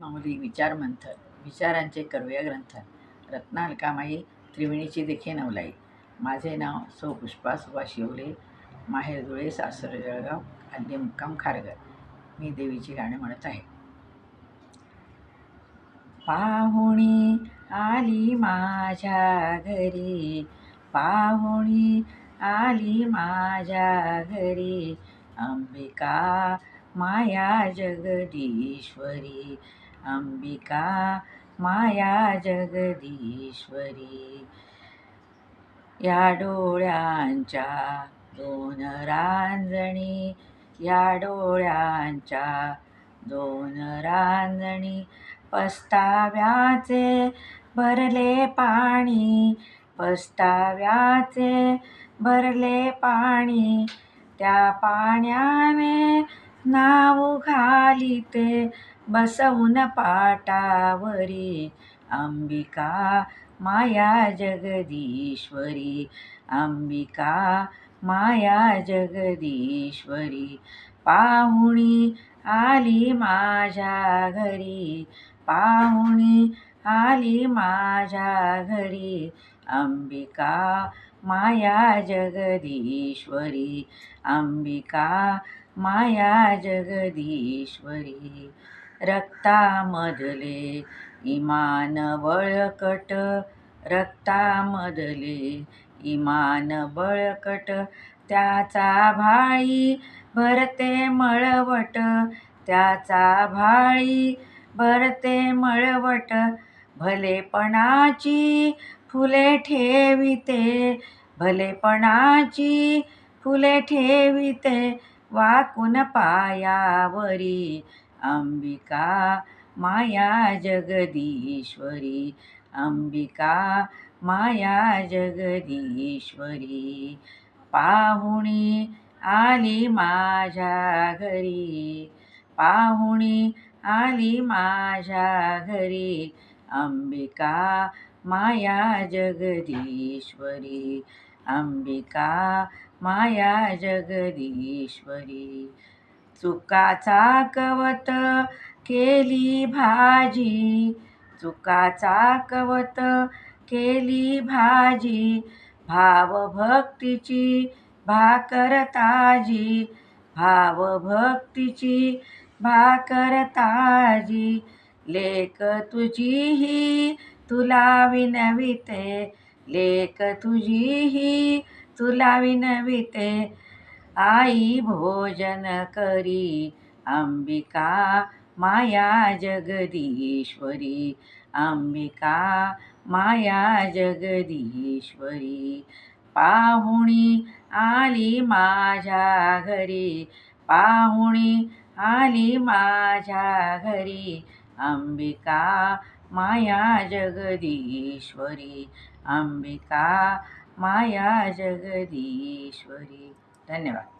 माऊली विचारमंथन विचारांचे करूया ग्रंथन रत्नालकामाई त्रिवेणीची देखील नवलाई. माझे नाव सौ पुष्पा सुभाष येवले माहेर धुळे सासर जळगाव आद्य मुक्काम खारगर मी देवीची गाणे म्हणत आहे. पाहुणी आली माझ्या घरी पाहुणी आली माझ्या घरी अंबिका माया जगदीश्वरी. अंबिका माया जगदीश्वरी. या डोळ्यांच्या दोन रांजणी या डोळ्यांच्या दोन रांजणी. पस्ताव्याचे भरले पाणी पस्ताव्याचे भरले पाणी. त्या पाण्याने नाव घालिते बसवून पाटावरी अंबिका माया जगदीश्वरी अंबिका माया जगदीश्वरी पाहुणी आली माझ्या घरी पाहुणी आली माझ्या घरी अंबिका माया जगदीश्वरी अंबिका माया जगदीश्वरी। रक्तामधले इमान बळकट. रक्तामधले इमान बळकट. त्याचा भाळी भरते मळवट. त्याचा भाळी भरते मळवट. भलेपणाची फुले ठेविते भलेपणाची फुले ठेविते. वाकून पायावरी अंबिका माया जगदीश्वरी अंबिका माया जगदीश्वरी पाहुणी आली माझ्या घरी पाहुणी आली माझ्या घरी अंबिका माया जगदीश्वरी अंबिका माया जगदीश्वरी चुकाचा कवत केली भाजी. चुकाचा कवत केली भाजी. भावभक्तीची भाकर ताजी. भावभक्तीची भाकर ताजी. लेक तुझीही तुला विनविते. लेक तुझीही तुला विनविते. आई भोजन करी अंबिका माया जगदीश्वरी अंबिका माया जगदीश्वरी. पाहुणी आली माझ्या घरी पाहुणी आली माझ्या घरी अंबिका माया जगदीश्वरी अंबिका माया जगदीश्वरी. धन्यवाद.